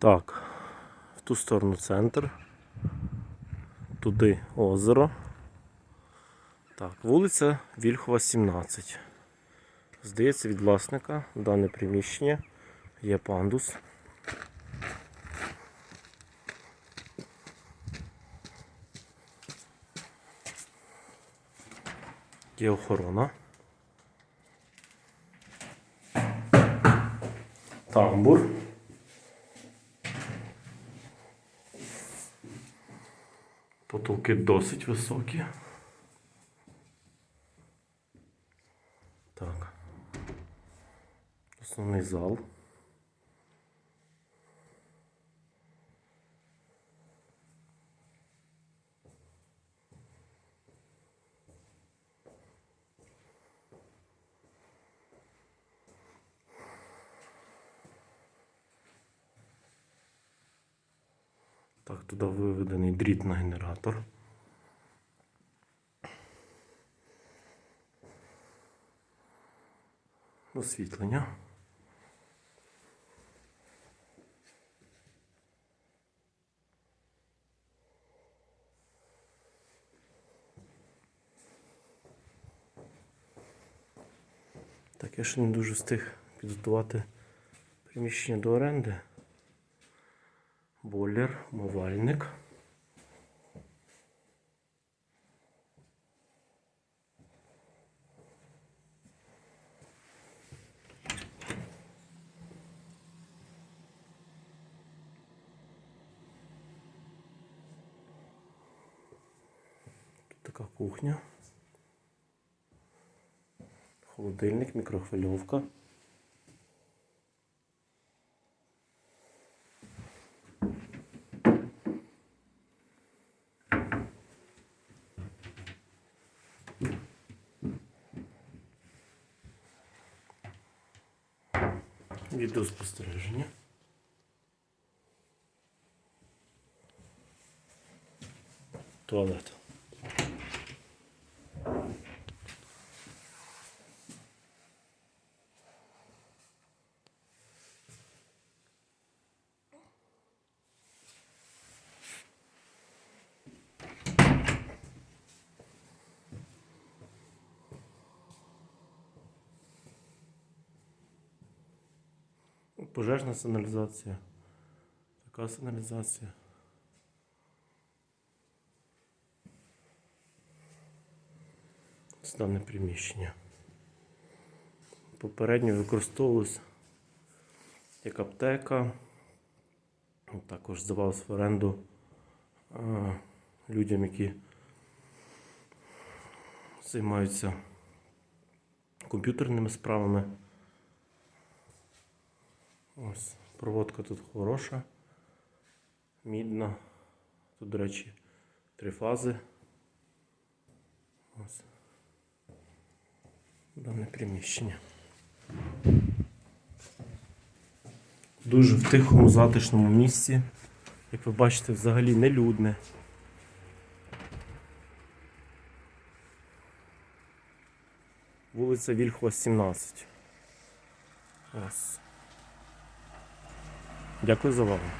Так, в ту сторону центр. Туди озеро. Так, вулиця Вільхова, 17. Здається, від власника дане приміщення є пандус. Є охорона. Тамбур. Потолки досить високі. Так. Основний зал. Так, туди виведений дріт на генератор. Освітлення. Так, я ще не дуже встиг підготувати приміщення до оренди. Бойлер, умивальник. Тут така кухня. Холодильник, мікрохвильовка. Відео спостереження. Туалет. Пожежна сигналізація. Така сигналізація. Це дане приміщення. Попередньо використовувалось як аптека. Також здавалось в оренду людям, які займаються комп'ютерними справами. Ось, проводка тут хороша, мідна. Тут, до речі, три фази. Ось. Дане приміщення. Дуже в тихому, затишному місці. Як ви бачите, взагалі нелюдне. Вулиця Вільхова, 17. Ось. Дякую за увагу.